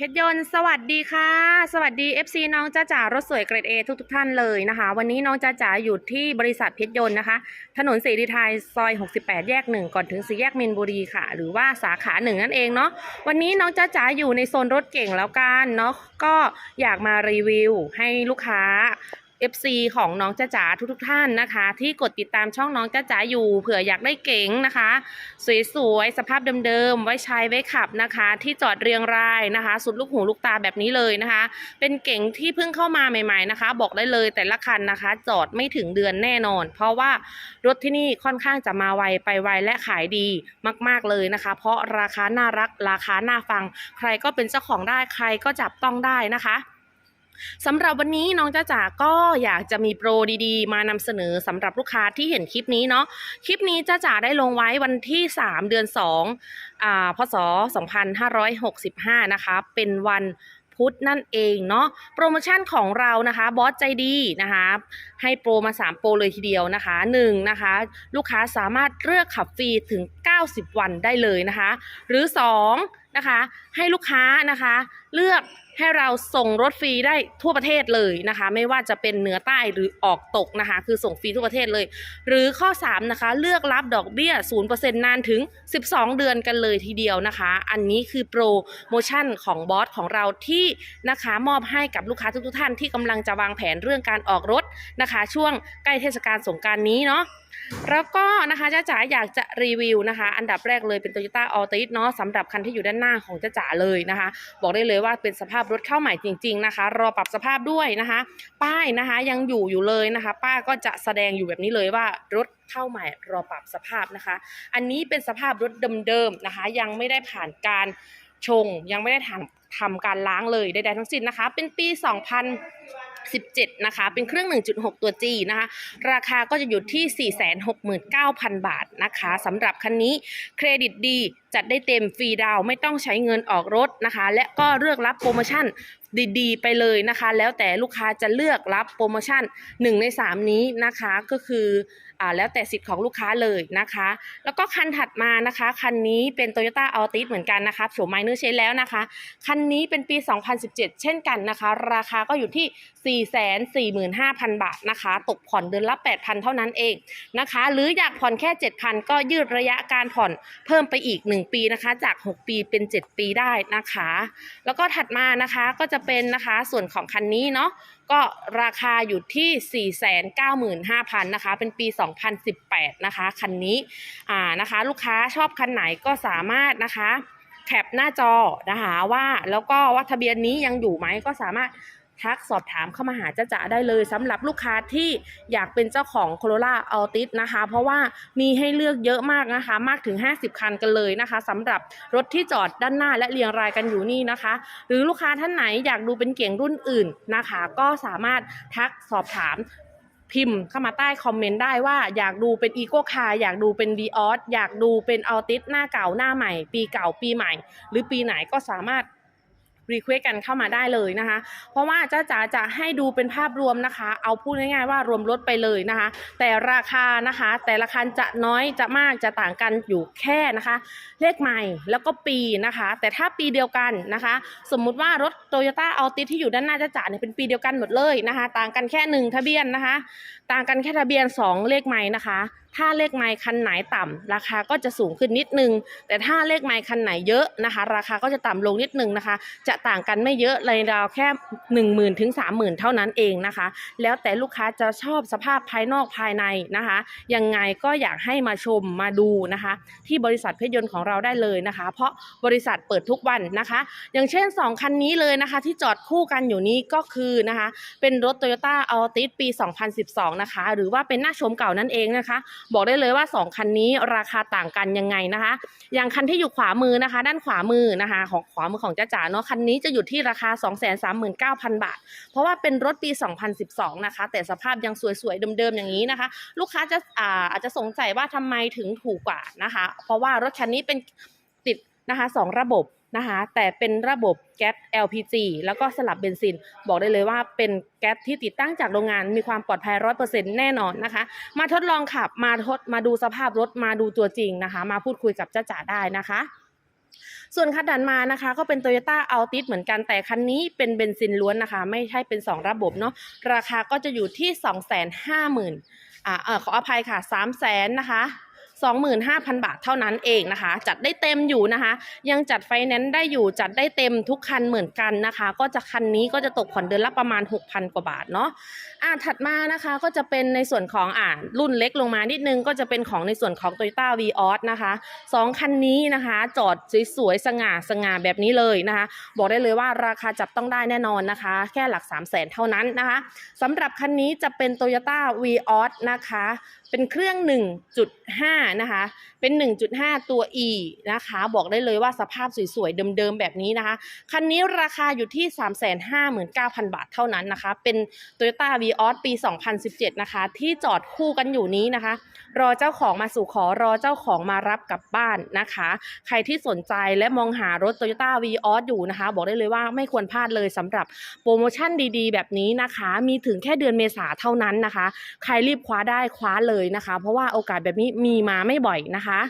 เพชรยนต์สวัสดีค่ะ สวัสดี FC น้องจ้าจ๋ารถสวยเกรด A ทุกทุกๆท่านเลยนะคะ วันนี้น้องจ้าจ๋าอยู่ที่บริษัทเพชรยนต์นะคะ ถนนเสรีไทยซอย 68 แยก 1 ก่อนถึงสี่แยกมินบุรีค่ะ หรือว่าสาขาหนึ่งนั่นเองเนาะวันนี้น้องจ้าจ๋าอยู่ในโซนรถเก่งแล้วกันเนาะก็อยากมารีวิวให้ลูกค้า FC ของน้องจ้าจ๋าทุกๆท่านนะคะ ที่กดติดตามช่องน้องจ้าจ๋าอยู่เผื่ออยากได้เก๋งนะคะ สวยๆสภาพเดิมๆไว้ใช้ไว้ขับนะคะ ที่จอดเรียงรายนะคะ สุดลูกหูลูกตาแบบนี้เลยนะคะ เป็นเก๋งที่เพิ่งเข้ามาใหม่ๆนะคะ บอกได้เลยแต่ละคันนะคะ จอดไม่ถึงเดือนแน่นอน เพราะว่ารถที่นี่ค่อนข้างจะมาไวไปไวและขายดีมากๆเลยนะคะ เพราะราคาน่ารักราคาน่าฟัง ใครก็เป็นเจ้าของได้ใครก็จับต้องได้นะคะ สำหรับวันนี้น้องจ้าจ๋าก็อยากจะมีโปรดีๆ มานำเสนอสำหรับลูกค้าที่เห็นคลิปนี้เนาะคลิปนี้จ้าจ๋าได้ลงไว้วันที่ 3 เดือน2อ่าพศ 2565 นะคะ เป็นวันพุธนั่นเองเนาะโปรโมชั่นของเรานะคะบอสใจดีนะคะให้โปรมา 3 โปรเลยทีเดียวนะคะ1นะคะลูกค้าสามารถเลือกขับฟรีถึง 90 วันได้เลยนะคะ หรือ 2 นะคะให้ลูกค้านะคะเลือก ให้เราส่งรถฟรีได้ทั่วประเทศเลยนะคะ ไม่ว่าจะเป็นเหนือใต้หรือออกตกนะคะ คือส่งฟรีทั่วประเทศเลย หรือข้อ 3 นะคะ เลือกรับดอกเบี้ย 0%นานถึง 12 เดือนกันเลยทีเดียวนะคะ อันนี้คือโปรโมชั่นของบอสของเราที่นะคะมอบให้กับลูกค้าทุกๆท่านที่กำลังจะวางแผนเรื่องการออกรถนะคะ ช่วงใกล้เทศกาลสงการนี้เนาะ แล้วก็นะคะจ้าจ๋าอยากจะรีวิวนะคะ อันดับแรกเลยเป็น Toyota Altis เนาะสำหรับคันที่อยู่ด้านหน้าของจ้าจ๋าเลยนะคะ บอกได้เลยว่าเป็นสภาพรถเข้าใหม่จริง ๆนะคะ รอปรับสภาพด้วยนะคะ ป้ายนะคะยังอยู่อยู่เลยนะคะ ป้าก็จะแสดงอยู่แบบนี้เลยว่ารถเข้าใหม่รอปรับสภาพนะคะ อันนี้เป็นสภาพรถเดิมๆนะคะ ยังไม่ได้ผ่านการชง ยังไม่ได้ทำทำการล้างเลยใดๆทั้งสิ้นนะคะ เป็นปี 17 นะคะ เป็นเครื่อง 1.6 ตัว G นะคะ ราคาก็จะอยู่ที่ 469,000 บาทนะคะสำหรับคันนี้เครดิตดีจัดได้เต็มฟรีดาวไม่ต้องใช้เงินออกรถนะคะ และก็เลือกรับโปรโมชั่นดีๆ ไปเลยนะคะ แล้วแต่ลูกค้าจะเลือกรับโปรโมชั่น 1 ใน 3 นี้นะคะก็คือ อ่าแล้วแต่สิทธิ์ของลูกค้าเลยนะคะ แล้วก็คันถัดมานะคะ คันนี้เป็น Toyota Altis เหมือนกันนะคะโฉมไมเนอร์เชนแล้วนะคะ คันนี้เป็นปี 2017 เช่นกันนะคะ ราคาก็อยู่ที่ 445,000 บาทนะคะ ตกผ่อนเดือนละ 8,000 เท่านั้นเองนะคะ หรืออยากผ่อนแค่ 7,000 ก็ยืดระยะการผ่อนเพิ่มไปอีก 1 ปีนะคะ จาก 6 ปีเป็น 7 ปีได้นะคะ แล้วก็ถัดมานะคะก็จะเป็นนะคะส่วนของคันนี้เนาะก็ราคาอยู่ที่ 495,000นะคะ เป็นปี2018 นะคะ คันนี้อ่านะคะ ลูกค้าชอบคันไหนก็สามารถนะคะแคปหน้าจอนะคะว่าแล้วก็ว่าทะเบียนนี้ยังอยู่ไหมก็สามารถทักสอบถามเข้ามาหาจ้าจ๋าได้เลยสำหรับลูกค้าที่อยากเป็นเจ้าของ Corolla Altis นะคะ เพราะว่ามีให้เลือกเยอะมากนะคะ มากถึง 50 คันกันเลยนะคะสำหรับรถที่จอดด้านหน้าและเรียงรายกันอยู่นี่นะคะ หรือลูกค้าท่านไหนอยากดูเป็นเก่งรุ่นอื่นนะคะ ก็สามารถทักสอบถาม พิมพ์เข้ามาใต้คอมเมนต์ได้ว่าอยากดูเป็นอีโก้คาอยากดูเป็นดีออสอยากดูเป็นอัลติสหน้าเก่าหน้าใหม่ ปีเก่าปีใหม่ หรือปีไหนก็สามารถ รีเควสกันเข้ามาได้เลยนะคะ เพราะว่าเจ้าจ๋าจะให้ดูเป็นภาพรวมนะคะ เอาพูดง่ายๆว่ารวมรถไปเลยนะคะ แต่ราคานะคะ แต่ละคันจะน้อยจะมากจะต่างกันอยู่แค่นะคะ เลขใหม่แล้วก็ปีนะคะ แต่ถ้าปีเดียวกันนะคะ สมมุติว่ารถ Toyota Altis ที่อยู่ด้านหน้าเจ้าจ๋าเนี่ยเป็นปีเดียวกันหมดเลยนะคะ ต่างกันแค่หนึ่งทะเบียนนะคะ ต่างกันแค่ทะเบียน 2 เลขไม้นะคะถ้าเลขไม้คันไหนต่ำราคาก็จะสูงขึ้นนิดนึง แต่ถ้าเลขไม้คันไหนเยอะนะคะ ราคาก็จะต่ำลงนิดนึงนะคะ จะต่างกันไม่เยอะเลยราวแค่ 1 0,000ถึง30,000เท่านั้นเองนะคะ แล้วแต่ลูกค้าจะชอบสภาพภายนอกภายในนะคะ ยังไงก็อยากให้มาชมมาดูนะคะ ที่บริษัทเพชรยนต์ของเราได้เลยนะคะ เพราะบริษัทเปิดทุกวันนะคะ อย่างเช่น 2 คันนี้เลยนะคะ ที่จอดคู่กันอยู่นี้ก็คือนะคะ เป็นรถ Toyota Altis ปี 2012 นะคะ หรือว่าเป็นหน้าชมเก่านั่นเองนะคะบอกได้เลยว่า 2 คันนี้ราคาต่างกันยังไงนะคะ อย่างคันที่อยู่ขวามือนะคะ ด้านขวามือนะคะ ของขวามือของจ้าจ๋าเนาะคันนี้จะอยู่ที่ราคา 239,000 บาท เพราะว่าเป็นรถปี 2012 นะคะ แต่สภาพยังสวยๆเดิมๆอย่างนี้นะคะ ลูกค้าจะอาอาจจะสงสัยว่าทำไมถึงถูกกว่านะคะ เพราะว่ารถคันนี้เป็นติดนะคะสองระบบ นะคะแต่เป็นระบบแก๊ส LPG แล้วก็สลับเบนซิน บอกได้เลยว่าเป็นแก๊สที่ติดตั้งจากโรงงานมีความปลอดภัยร้อยเปอร์เซ็นต์แน่นอนนะคะ มาทดลองขับมาทดมาดูสภาพรถมาดูตัวจริงนะคะ มาพูดคุยกับเจ้าจ๋าได้นะคะส่วนคันถัดมานะคะก็เป็น Toyota Altis เหมือนกันแต่คันนี้เป็นเบนซินล้วนนะคะ ไม่ใช่เป็น 2 ระบบเนาะราคาก็จะอยู่ที่ 250,000อ่าเออขออภัยค่ะ 300,000นะคะ 25,000 บาทเท่านั้นเองนะคะ จัดได้เต็มอยู่นะคะ ยังจัดไฟแนนซ์ได้อยู่จัดได้เต็มทุกคันเหมือนกันนะคะ ก็จะคันนี้ก็จะตกผ่อนเดือนละประมาณ 6,000 กว่าบาทเนาะอ่าถัดมานะคะก็จะเป็นในส่วนของอ่ารุ่นเล็กลงมานิดนึงก็จะเป็นของในส่วนของ Toyota v ีออสนะคะสองคันนี้นะคะ จอดสวยๆสง่าสง่าแบบนี้เลยนะคะ บอกได้เลยว่าราคาจับต้องได้แน่นอนนะคะ แค่หลัก 3 0 0 0 0 0เท่านั้นนะคะสำหรับคันนี้จะเป็น Toyota v ีออสนะคะ เป็นเครื่อง 1.5นะคะ เป็น 1.5 ตัว E นะคะ บอกได้เลยว่าสภาพสวยๆ เดิมๆ แบบนี้นะคะ คันนี้ราคาอยู่ที่ 359,000 บาทเท่านั้นนะคะ เป็น Toyota Vios ปี 2017 นะคะ ที่จอดคู่กันอยู่นี้นะคะ รอเจ้าของมาสู่ขอรอเจ้าของมารับกลับบ้านนะคะ ใครที่สนใจและมองหารถ Toyota v ีออสอยู่นะคะ บอกได้เลยว่าไม่ควรพลาดเลยสำหรับโปรโมชั่นดีๆ แบบนี้นะคะ มีถึงแค่เดือนเมษาเท่านั้นนะคะ ใครรีบคว้าได้คว้าเลยนะคะ เพราะว่าโอกาสแบบนี้มีมาไม่บ่อยนะคะ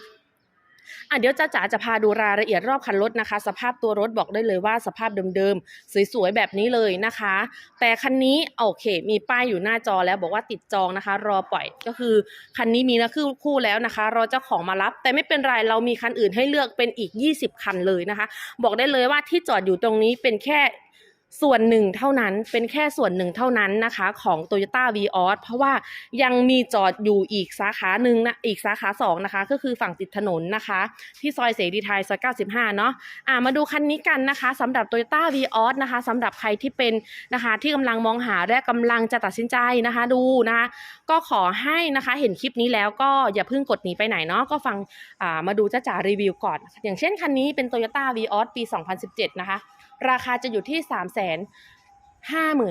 อะเดี๋ยวจ้าจ๋าจะพาดูรายละเอียดรอบคันรถนะคะ สภาพตัวรถบอกได้เลยว่าสภาพเดิมๆ สวยๆ แบบนี้เลยนะคะ แต่คันนี้โอเค มีป้ายอยู่หน้าจอแล้วบอกว่าติดจองนะคะ รอปล่อยก็คือคันนี้มีนะคือคู่แล้วนะคะ รอเจ้าของมารับ แต่ไม่เป็นไรเรามีคันอื่นให้เลือกเป็นอีก 20 คันเลยนะคะ บอกได้เลยว่าที่จอดอยู่ตรงนี้เป็นแค่ ส่วนหนึ่งเท่านั้นเป็นแค่ส่วนหนึ่งเท่านั้นนะคะ ของ Toyota v ีออสเพราะว่ายังมีจอดอยู่อีกสาขาหนึ่งนะอีกสาขาสองนะคะ ก็คือฝั่งติดถนนนะคะ ที่ซอยเสรีไทยซอย95 เนาะอ่ามาดูคันนี้กันนะคะสำหรับ Toyota v ีออสนะคะสำหรับใครที่เป็นนะคะที่กำลังมองหาและกำลังจะตัดสินใจนะคะดูนะคะก็ขอให้นะคะเห็นคลิปนี้แล้วก็อย่าเพิ่งกดหนีไปไหนเนาะก็ฟังอ่ามาดูจ้าจ๋ารีวิวก่อน อย่างเช่นคันนี้เป็น Toyota v ีออสปี 2017 นะคะ ราคาจะอยู่ที่3 5 9 0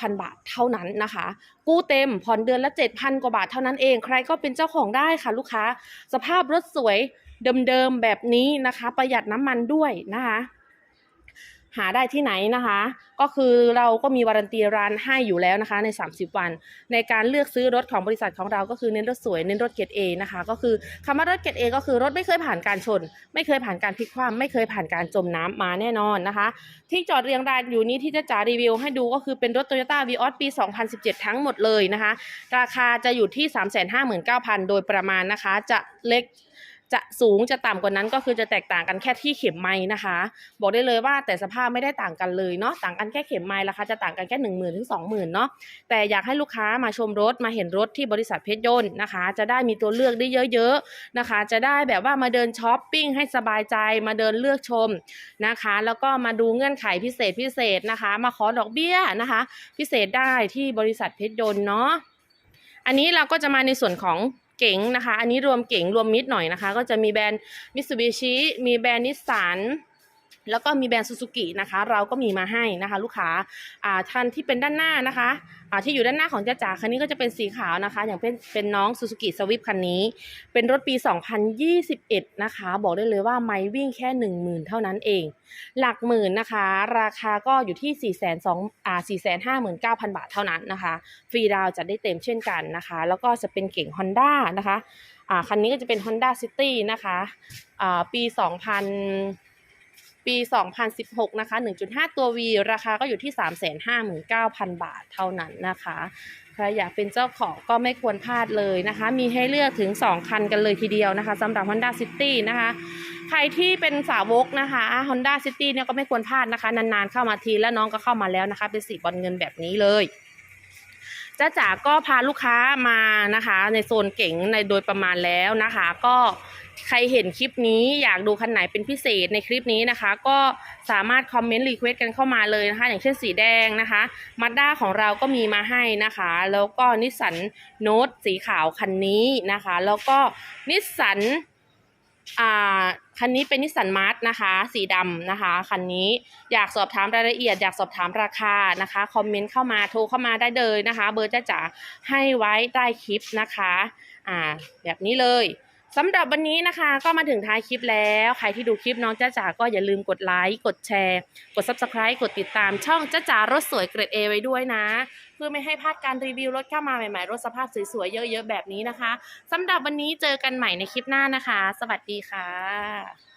0 0 บาทเท่านั้นนะคะ กู้เต็มผ่อนเดือนละ 7,000 กว่าบาทเท่านั้นเอง ใครก็เป็นเจ้าของได้ค่ะลูกค้า สภาพรถสวยเดิมๆแบบนี้นะคะ ประหยัดน้ำมันด้วยนะคะ หาได้ที่ไหนนะคะ ก็คือเราก็มีวารันตีร้านให้อยู่แล้วนะคะใน 30 วัน ในการเลือกซื้อรถของบริษัทของเราก็คือเน้นรถสวยเน้นรถเกรดเอนะคะก็คือคำว่ารถเกรดเอก็คือรถไม่เคยผ่านการชน ไม่เคยผ่านการพลิกคว่ำไม่เคยผ่านการจมน้ำมาแน่นอนนะคะ ที่จอดเรียงรายอยู่นี้ที่จะจ๋ารีวิวให้ดูก็คือเป็นรถ Toyota v ีออสปี 2017 ทั้งหมดเลยนะคะ ราคาจะอยู่ที่ 359,000 โดยประมาณนะคะ จะเล็ก จะสูงจะต่ำกว่านั้นก็คือจะแตกต่างกันแค่ที่เข็มไม้นะคะ บอกได้เลยว่าแต่สภาพไม่ได้ต่างกันเลยเนาะต่างกันแค่เข็มไม้ราคาจะต่างกันแค่หนึ่งหมื่นถึงสองหมื่นเนาะแต่อยากให้ลูกค้ามาชมรถมาเห็นรถที่บริษัทเพชรยนต์นะคะ จะได้มีตัวเลือกได้เยอะๆนะคะ จะได้แบบว่ามาเดินช้อปปิ้งให้สบายใจมาเดินเลือกชมนะคะ แล้วก็มาดูเงื่อนไขพิเศษพิเศษนะคะ มาขอดอกเบี้ยนะคะ พิเศษได้ที่บริษัทเพชรยนต์เนาะอันนี้เราก็จะมาในส่วนของ เก๋งนะคะ อันนี้รวมเก๋งรวมมิดหน่อยนะคะ ก็จะมีแบรนด์มิตซูบิชิมีแบรนด์นิสสัน แล้วก็มีแบรนด์ซูซูกินะคะ เราก็มีมาให้นะคะ ลูกค้าอ่าท่านที่เป็นด้านหน้านะคะอ่าที่อยู่ด้านหน้าของจ้าจ๋าคันนี้ก็จะเป็นสีขาวนะคะ อย่างเป็นเป็นน้องซูซูกิสวิฟคันนี้ เป็นรถปี 2021 นะคะ บอกได้เลยว่าไม่วิ่งแค่ 10,000 เท่านั้นเอง หลักหมื่นนะคะ ราคาก็อยู่ที่ 4 2 0 0 0อ่า459,000 บาทเท่านั้นนะคะ ฟรีดาวจะได้เต็มเช่นกันนะคะ แล้วก็จะเป็นเก่ง Honda นะคะอ่าคันนี้ก็จะเป็น Honda City นะคะอ่าปี 2000 ปี 2016 นะคะ 1.5 ตัว V ราคาก็อยู่ที่ 359,000 บาทเท่านั้นนะคะ ใครอยากเป็นเจ้าของก็ไม่ควรพลาดเลยนะคะ มีให้เลือกถึง 2 คันกันเลยทีเดียวนะคะสำหรับ Honda City นะคะ ใครที่เป็นสาวกนะคะ Honda City เนี่ยก็ไม่ควรพลาดนะคะ นานๆเข้ามาทีแล้วน้องก็เข้ามาแล้วนะคะ เป็นสีบอลเงินแบบนี้เลยจ้าจ๋าก็พาลูกค้ามานะคะ ในโซนเก๋งในโดยประมาณแล้วนะคะ ก็ ใครเห็นคลิปนี้อยากดูคันไหนเป็นพิเศษในคลิปนี้นะคะ ก็สามารถคอมเมนต์รีเควสกันเข้ามาเลยนะคะ อย่างเช่นสีแดงนะคะมาด้าของเราก็มีมาให้นะคะ แล้วก็นิสสันโนตสีขาวคันนี้นะคะ แล้วก็นิสสันอ่าคันนี้เป็นนิสสันมาร์ทนะคะ สีดำนะคะ คันนี้อยากสอบถามรายละเอียด อยากสอบถามราคานะคะ คอมเมนต์เข้ามาโทรเข้ามาได้เลยนะคะ เบอร์จ้าจ๋าให้ไว้ใต้คลิปนะคะ อ่า แบบนี้เลย สำหรับวันนี้นะคะ ก็มาถึงท้ายคลิปแล้ว ใครที่ดูคลิปน้องจ้าจ๋าก็อย่าลืมกดไลค์กดแชร์ กด subscribe กดติดตามช่องจ้าจ๋ารถสวยเกรด A ไว้ด้วยนะ เพื่อไม่ให้พลาดการรีวิวรถเข้ามาใหม่ๆ รถสภาพสวยๆ เยอะๆ แบบนี้นะคะสำหรับวันนี้เจอกันใหม่ในคลิปหน้านะคะ สวัสดีค่ะ